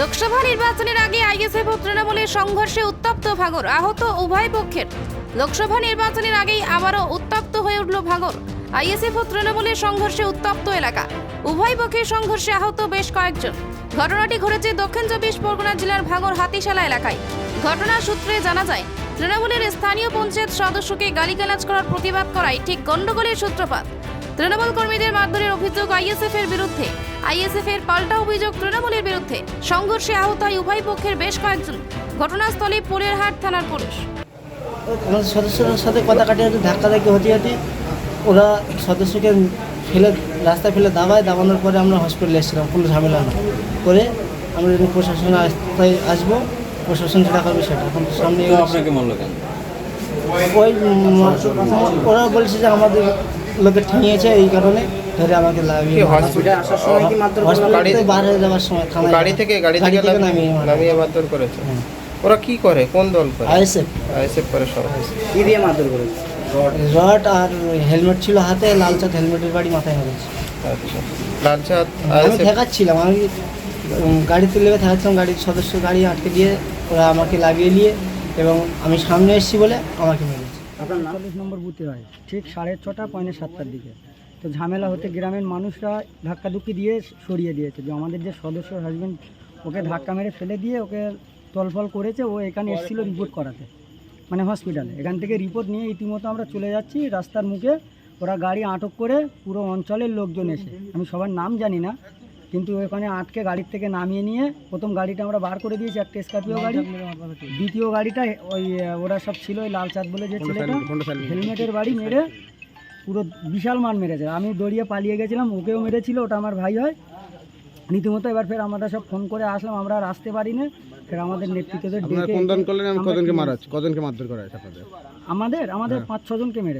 লোকসভা নির্বাচনের আগে আইএসএফ ও তৃণমূলের সংঘর্ষে উত্তপ্ত ভাগর আহত উভয় পক্ষের। লোকসভা নির্বাচনের আগেই আবারও উত্তপ্ত হয়ে উঠল ভাগর আইএসএফ ও তৃণমূলের সংঘর্ষে উত্তপ্ত এলাকা। উভয় পক্ষের সংঘর্ষে আহত বেশ কয়েকজন। ঘটনাটি ঘটেছে দক্ষিণ চব্বিশ পরগনা জেলার ভাগর হাতিশালা এলাকায়। ঘটনার সূত্রে জানা যায়, তৃণমূলের স্থানীয় পঞ্চায়েত সদস্যকে গালিগালাজ করার প্রতিবাদ করায় ঠিক গণ্ডগোলের সূত্রপাত। তৃণমূল কর্মীদের মারধরের অভিযোগ আইএসএফ এর বিরুদ্ধে। আইএসএফ এর পাল্টা অভিযোগ তৃণমূলের বিরুদ্ধে। সংঘর্ষে আহত হয় উভয় পক্ষের বেশ কয়েকজন। ঘটনাস্থলে পোলেরহাট থানার পুলিশ। আমাদের সদস্যদের সাথে কথা কাটিয়ে ধাক্কা ধাক্কি হতে হতে ওরা সদস্যকে ফেলে রাস্তায় ফেলে দাবায়। দাবানোর পরে আমরা হসপিটালে এসেছিলাম কোনো ঝামেলা না। করে আমরা যখন প্রশাসন আসতে আসব। প্রশাসন যেটা করবে সেটা। এখন সামনে আপনাকে কেন? ওই ওরা বলছে যে আমাদের লোকে ঠেঙিয়েছে এই কারণে। ধরে আমাকে লাগিয়ে কি আসার সময় কি মারধর করল? গাড়ি থেকে বার হয়ে যাওয়ার সময় থানায় গাড়ি থেকে গাড়ি থেকে নামিয়ে নামিয়ে মারধর করেছে? হ্যাঁ। ওরা কি করে? কোন দল করে? আইএসএফ। আইএসএফ করে সব কি দিয়ে মারধর করেছে? রড। আর হেলমেট ছিল হাতে লাল চাঁদ হেলমেটের বাড়ি মাথায় মেরেছে আচ্ছা। লালচাঁদ আমি আইএসএফ ঠেকাচ্ছিলাম। আমি উম, গাড়িতে লেগে ঠেকাচ্ছিলাম। গাড়ির সদস্য গাড়ি আটকে দিয়ে ওরা আমাকে লাগিয়ে নিয়ে এবং আমি সামনে এসেছি বলে আমাকে মেরেছে। আপনার নাম? নম্বর বুথে হয়। ঠিক সাড়ে ছটা পয়নে সাতটার দিকে। তো ঝামেলা হতে গ্রামের মানুষরা ধাক্কাধুক্কি দিয়ে সরিয়ে দিয়েছে যে আমাদের যে সদস্য হাজবেন্ড ওকে ধাক্কা মেরে ফেলে দিয়ে ওকে তলফল করেছে ও এখানে এসেছিল রিপোর্ট করাতে মানে হসপিটালে এখান থেকে রিপোর্ট নিয়ে ইতিমধ্যে আমরা চলে যাচ্ছি রাস্তার মুখে ওরা গাড়ি আটক করে পুরো অঞ্চলের লোকজন এসে। আমি সবার নাম জানি না কিন্তু ওখানে আটকে গাড়ির থেকে নামিয়ে নিয়ে প্রথম গাড়িটা আমরা বার করে দিয়েছি একটা স্করপিও গাড়ি। দ্বিতীয় গাড়িটা ওই ওরা সব ছিল ওই লাল চাঁদ বলে যে ছেলেটা হেলমেটের বাড়ি মেরে পুরো বিশাল মার মেরেছে। আমি দড়িয়ে পালিয়ে গেছিলাম ওকেও মেরেছিল ওটা আমার ভাই হয়। রীতিমতো এবার ফের আমরা সব ফোন করে আসলাম আমরা আর আসতে পারি না ফের আমাদের নেতৃত্বদের ডেকে মারা মারধর করা হয়েছে আপনাদের? আমাদের আমাদের পাঁচ ছজনকে মেরে